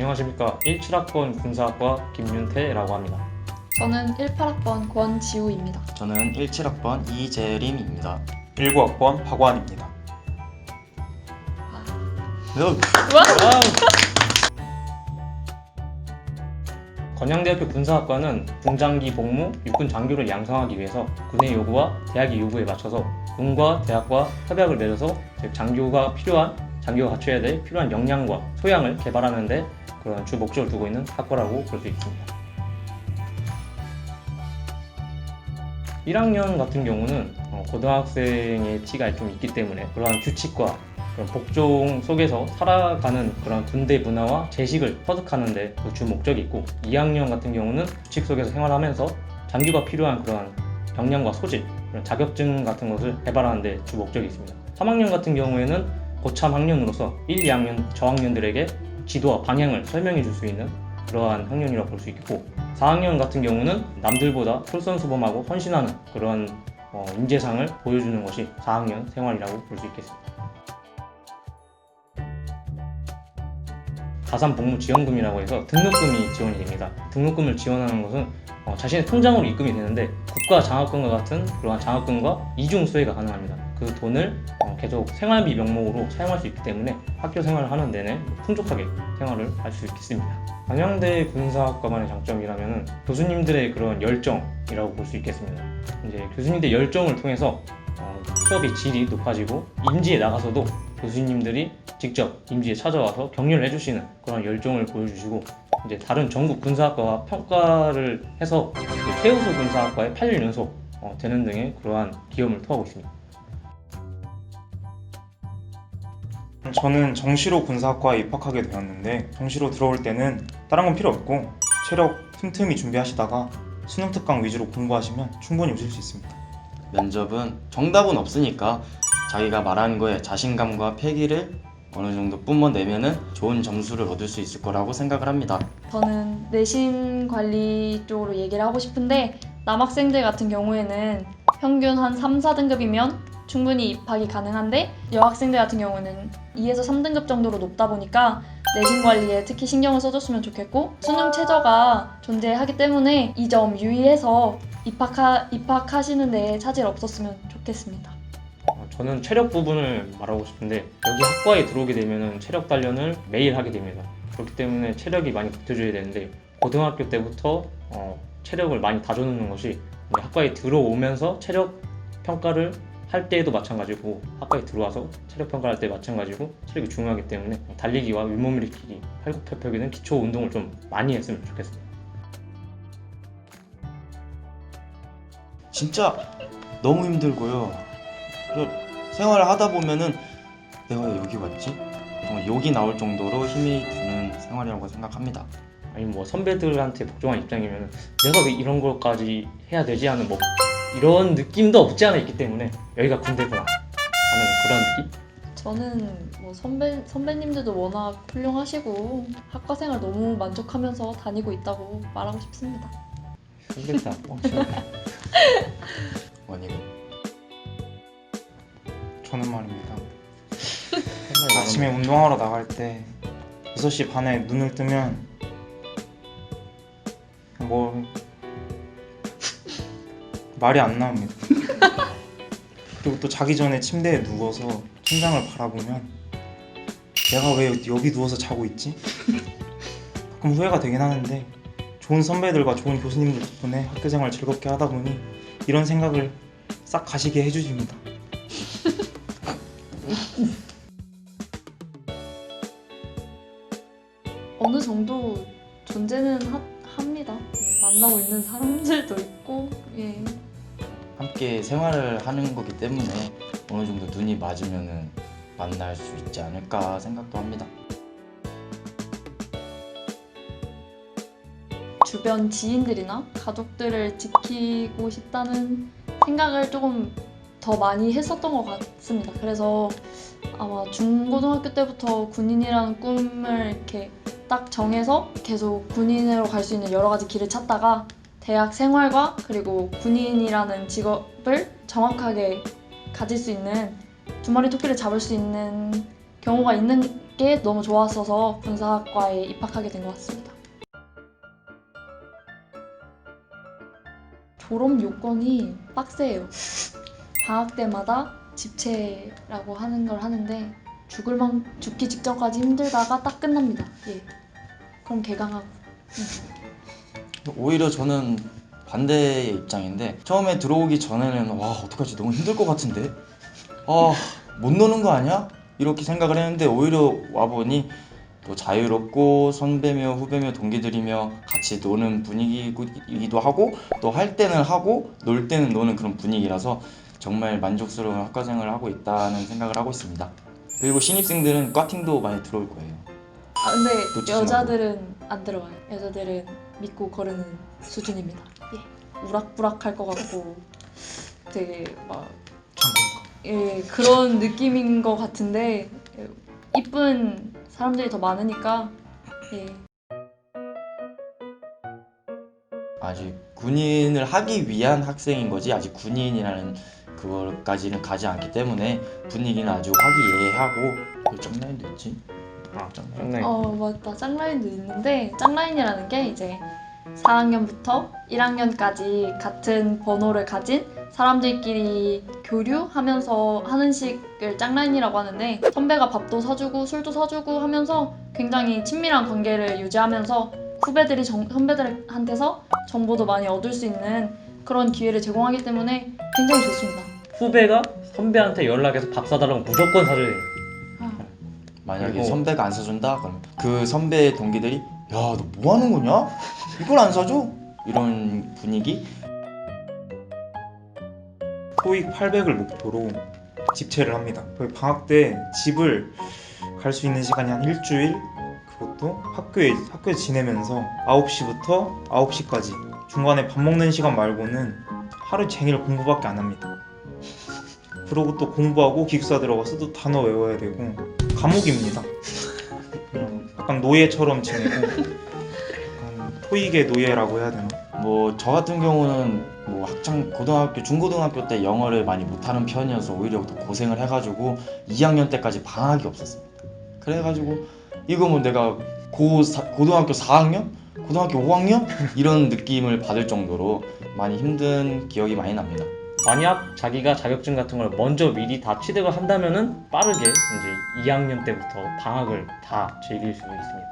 안녕하십니까 17학번 군사학과 김윤태라고 합니다. 저는 18학번 권지우입니다. 저는 17학번 이재림입니다. 19학번 박완입니다. 건양대학교 군사학과는 군장기 복무, 육군 장교를 양성하기 위해서 군의 요구와 대학의 요구에 맞춰서 군과 대학과 협약을 맺어서 즉 장교가 필요한 장교가 갖춰야 될 필요한 역량과 소양을 개발하는데 그런 주 목적을 두고 있는 학과라고 볼 수 있습니다. 1학년 같은 경우는 어, 고등학생의 티가 좀 있기 때문에 그러한 규칙과 그런 복종 속에서 살아가는 그런 군대 문화와 제식을 터득하는데 그주 목적이 있고 2학년 같은 경우는 규칙 속에서 생활하면서 장교가 필요한 그런 역량과 소질, 그런 자격증 같은 것을 개발하는데 주 목적이 있습니다. 3학년 같은 경우에는 고참 학년으로서 1, 2학년 저학년들에게 지도와 방향을 설명해 줄 수 있는 그러한 학년이라고 볼 수 있겠고 4학년 같은 경우는 남들보다 솔선수범하고 헌신하는 그런 어, 인재상을 보여주는 것이 4학년 생활이라고 볼 수 있겠습니다. 가산복무지원금이라고 해서 등록금이 지원이 됩니다. 등록금을 지원하는 것은 어, 자신의 통장으로 입금이 되는데 국가 장학금과 같은 그러한 장학금과 이중 수혜가 가능합니다. 그 돈을 어, 계속 생활비 명목으로 사용할 수 있기 때문에 학교 생활을 하는 내내 풍족하게 생활을 할 수 있겠습니다. 안양대 군사학과만의 장점이라면 교수님들의 그런 열정이라고 볼 수 있겠습니다. 이제 교수님들의 열정을 통해서 어, 수업의 질이 높아지고 임지에 나가서도 교수님들이 직접 임지에 찾아와서 격려를 해주시는 그런 열정을 보여주시고 이제 다른 전국 군사학과와 평가를 해서 최우수 군사학과에 8년 연속 어, 되는 등의 그러한 기염을 토하고 있습니다. 저는 정시로 군사학과에 입학하게 되었는데 정시로 들어올 때는 다른 건 필요 없고 체력 틈틈이 준비하시다가 수능 특강 위주로 공부하시면 충분히 오실 수 있습니다. 면접은 정답은 없으니까 자기가 말하는 거에 자신감과 패기를 어느 정도 뿜어내면은 좋은 점수를 얻을 수 있을 거라고 생각을 합니다. 저는 내신 관리 쪽으로 얘기를 하고 싶은데 남학생들 같은 경우에는 평균 한 3, 4등급이면 충분히 입학이 가능한데 여학생들 같은 경우는 2에서 3등급 정도로 높다 보니까 내신 관리에 특히 신경을 써줬으면 좋겠고 수능 최저가 존재하기 때문에 이 점 유의해서 입학하, 입학하시는 데 차질 없었으면 좋겠습니다. 어, 저는 체력 부분을 말하고 싶은데 여기 학과에 들어오게 되면 체력 단련을 매일 하게 됩니다. 그렇기 때문에 체력이 많이 붙여줘야 되는데 고등학교 때부터 어, 체력을 많이 다져놓는 것이 학과에 들어오면서 체력 평가를 할 때에도 마찬가지고 학과에 들어와서 체력 평가를 할때 마찬가지고 체력이 중요하기 때문에 달리기와 윗몸 일으키기, 팔굽혀펴기는 기초 운동을 좀 많이 했으면 좋겠습니다. 진짜 너무 힘들고요. 생활을 하다 보면은 내가 왜 여기 왔지? 정말 욕이 나올 정도로 힘이 드는 생활이라고 생각합니다. 아니면 뭐 선배들한테 복종한 입장이면 내가 왜 이런 걸까지 해야 되지 하는 뭐 이런 느낌도 없지 않아 있기 때문에 여기가 군대구나 하는 그런 느낌? 저는 뭐 선배 선배님들도 워낙 훌륭하시고 학과 생활 너무 만족하면서 다니고 있다고 말하고 싶습니다. 어, 원이는 저는 말입니다. 아침에 운동하러 나갈 때 6시 반에 눈을 뜨면 뭐 말이 안 나옵니다. 그리고 또 자기 전에 침대에 누워서 천장을 바라보면 내가 왜 여기 누워서 자고 있지? 가끔 후회가 되긴 하는데 좋은 선배들과 좋은 교수님들 덕분에 학교 생활 즐겁게 하다 보니 이런 생각을 싹 가시게 해주십니다. 어느 정도 존재는 하, 합니다. 만나고 있는 사람들도 있고 예. 함께 생활을 하는 거기 때문에 어느 정도 눈이 맞으면은 만날 수 있지 않을까 생각도 합니다. 주변 지인들이나 가족들을 지키고 싶다는 생각을 조금 더 많이 했었던 것 같습니다. 그래서 아마 중고등학교 때부터 군인이라는 꿈을 이렇게 딱 정해서 계속 군인으로 갈 수 있는 여러 가지 길을 찾다가 대학 생활과 그리고 군인이라는 직업을 정확하게 가질 수 있는 두 마리 토끼를 잡을 수 있는 경우가 있는 게 너무 좋았어서 군사학과에 입학하게 된 것 같습니다. 졸업 요건이 빡세요. 방학 때마다 집체라고 하는 걸 하는데 죽을 만 죽기 직전까지 힘들다가 딱 끝납니다. 예. 그럼 개강하고. 오히려 저는 반대의 입장인데 처음에 들어오기 전에는 와 어떡하지 너무 힘들 것 같은데 아못 노는 거 아니야? 이렇게 생각을 했는데 오히려 와보니 또 자유롭고 선배며 후배며 동기들이며 같이 노는 분위기이기도 하고 또 할 때는 하고 놀 때는 노는 그런 분위기라서 정말 만족스러운 학과생활을 하고 있다는 생각을 하고 있습니다. 그리고 신입생들은 과팅도 많이 들어올 거예요. 아 근데. 여자들은 안 들어가요. 여자들은 믿고 거르는 수준입니다. 예. 우락부락할 것 같고 되게 막 예, 그런 느낌인 것 같은데 예, 이쁜 사람들이 더 많으니까 예. 아직 군인을 하기 위한 학생인 거지 아직 군인이라는 그걸까지는 가지 않기 때문에 분위기는 아주 화기애애하고 짱라인도 있지 아, 짱라인 네. 어 맞다 짱라인도 있는데 짱라인이라는 게 이제 4학년부터 1학년까지 같은 번호를 가진 사람들끼리 교류하면서 하는 식을 짱라인이라고 하는데 선배가 밥도 사주고 술도 사주고 하면서 굉장히 친밀한 관계를 유지하면서 후배들이 정- 선배들한테서 정보도 많이 얻을 수 있는 그런 기회를 제공하기 때문에 굉장히 좋습니다. 후배가 선배한테 연락해서 밥 사달라고 무조건 사줘야 돼요. 아, 만약에 그리고- 선배가 안 사준다? 그럼 그 선배의 동기들이 야 너 뭐 하는 거냐? 이걸 안 사줘? 이런 분위기? 토익 800을 목표로 집체를 합니다. 거의 방학 때 집을 갈 수 있는 시간이 한 일주일? 그것도 학교에 학교에 지내면서 9시부터 9시까지 중간에 밥 먹는 시간 말고는 하루 종일 공부밖에 안 합니다. 그러고 또 공부하고 기숙사 들어가서 또 단어 외워야 되고 감옥입니다. 그냥 약간 노예처럼 지내고 약간 토익의 노예라고 해야 되나? 뭐 저 같은 경우는 뭐 학창 고등학교 중고등학교 때 영어를 많이 못하는 편이어서 오히려 더 고생을 해가지고 2학년 때까지 방학이 없었습니다. 그래가지고 이거 뭐 내가 고 사- 고등학교 4학년, 고등학교 5학년 이런 느낌을 받을 정도로 많이 힘든 기억이 많이 납니다. 만약 자기가 자격증 같은 걸 먼저 미리 다 취득을 한다면은 빠르게 이제 2학년 때부터 방학을 다 즐길 수 있습니다.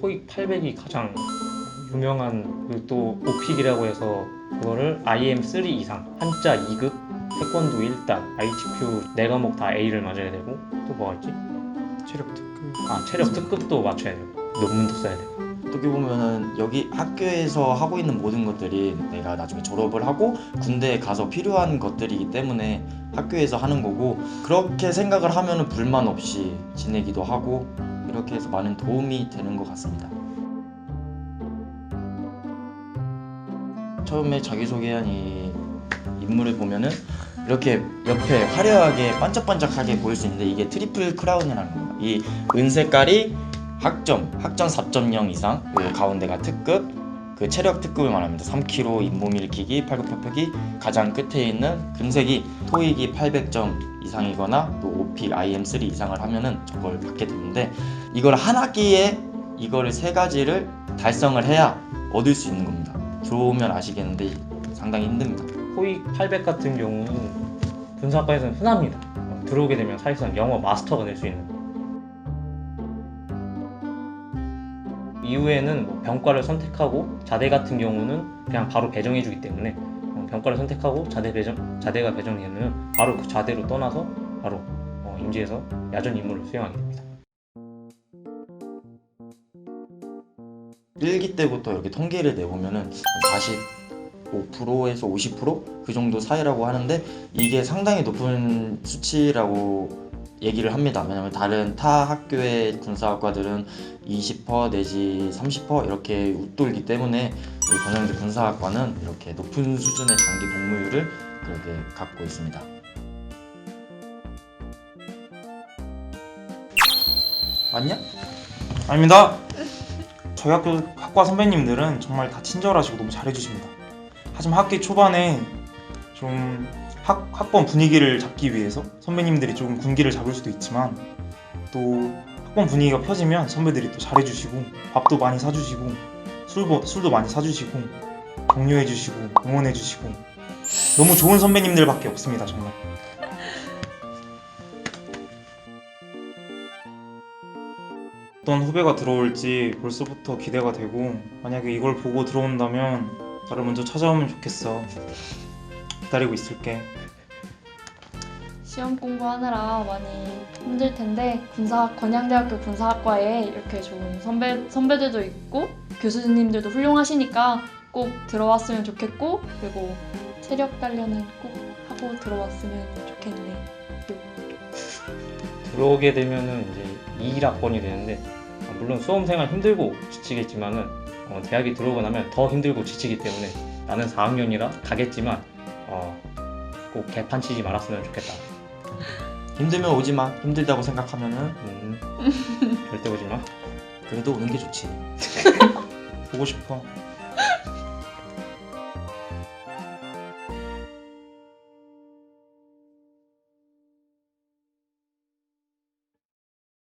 토익 800이 가장 유명한 그 또 오픽이라고 해서 그거를 IM3 이상 한자 2급 태권도 1단 ITQ 4과목 다 A를 맞아야 되고 또 뭐가 있지? 체력 특급 아 체력 특급도 맞춰야 되고 논문도 써야 되고 어떻게 보면은 여기 학교에서 하고 있는 모든 것들이 내가 나중에 졸업을 하고 군대에 가서 필요한 것들이기 때문에 학교에서 하는 거고 그렇게 생각을 하면은 불만 없이 지내기도 하고 이렇게 해서 많은 도움이 되는 것 같습니다. 처음에 자기소개한 이 인물을 보면은 이렇게 옆에 화려하게 반짝반짝하게 보일 수 있는데 이게 트리플 크라운이라는 거예요. 이 은색깔이 학점, 학점 4.0 이상, 그 가운데가 특급, 그 체력 특급을 말합니다. 3kg 잇몸 일으키기, 팔굽혀펴기, 가장 끝에 있는 금색이 토익이 800점 이상이거나 또 오픽 IM3 이상을 하면은 저걸 받게 되는데 이걸 한 학기에 이거를 세 가지를 달성을 해야 얻을 수 있는 겁니다. 들어오면 아시겠는데 상당히 힘듭니다. 토익 800 같은 경우는 군사학과에서는 흔합니다. 어, 들어오게 되면 사실상 영어 마스터가 될 수 있는. 이후에는 뭐 병과를 선택하고 자대 같은 경우는 그냥 바로 배정해 주기 때문에 어, 병과를 선택하고 자대 배정 자대가 배정이 되면 바로 그 자대로 떠나서 바로 어, 임지에서 야전 임무를 수행하게 됩니다. 1기 때부터 이렇게 통계를 내보면은 45%에서 50%그 정도 사이라고 하는데 이게 상당히 높은 수치라고 얘기를 합니다. 왜냐면 다른 타 학교의 군사학과들은 20% 내지 30% 이렇게 웃돌기 때문에 우리 전형대 군사학과는 이렇게 높은 수준의 장기 복무율을 그렇게 갖고 있습니다. 맞냐? 아닙니다. 저희 학교 학과 선배님들은 정말 다 친절하시고 너무 잘해주십니다. 하지만 학기 초반에 좀 학, 학번 분위기를 잡기 위해서 선배님들이 조금 군기를 잡을 수도 있지만 또 학번 분위기가 펴지면 선배들이 또 잘해주시고 밥도 많이 사주시고 술도, 술도 많이 사주시고 격려해주시고 응원해주시고 너무 좋은 선배님들밖에 없습니다 정말. 어떤 후배가 들어올지 벌써부터 기대가 되고 만약에 이걸 보고 들어온다면 나를 먼저 찾아오면 좋겠어 기다리고 있을게 시험 공부하느라 많이 힘들 텐데 군사 건양대학교 군사학과에 이렇게 좋은 선배 선배들도 있고 교수님들도 훌륭하시니까 꼭 들어왔으면 좋겠고 그리고 체력 단련은 꼭 하고 들어왔으면 좋겠네. 들어오게 되면은 이제 2학번이 되는데 어, 물론 수험생활 힘들고 지치겠지만은 어, 대학에 들어오고 나면 더 힘들고 지치기 때문에 나는 4학년이라 가겠지만 어, 꼭 개판 치지 말았으면 좋겠다. 힘들면 오지 마. 힘들다고 생각하면은 음, 절대 오지 마. 그래도 오는 게 좋지. 보고 싶어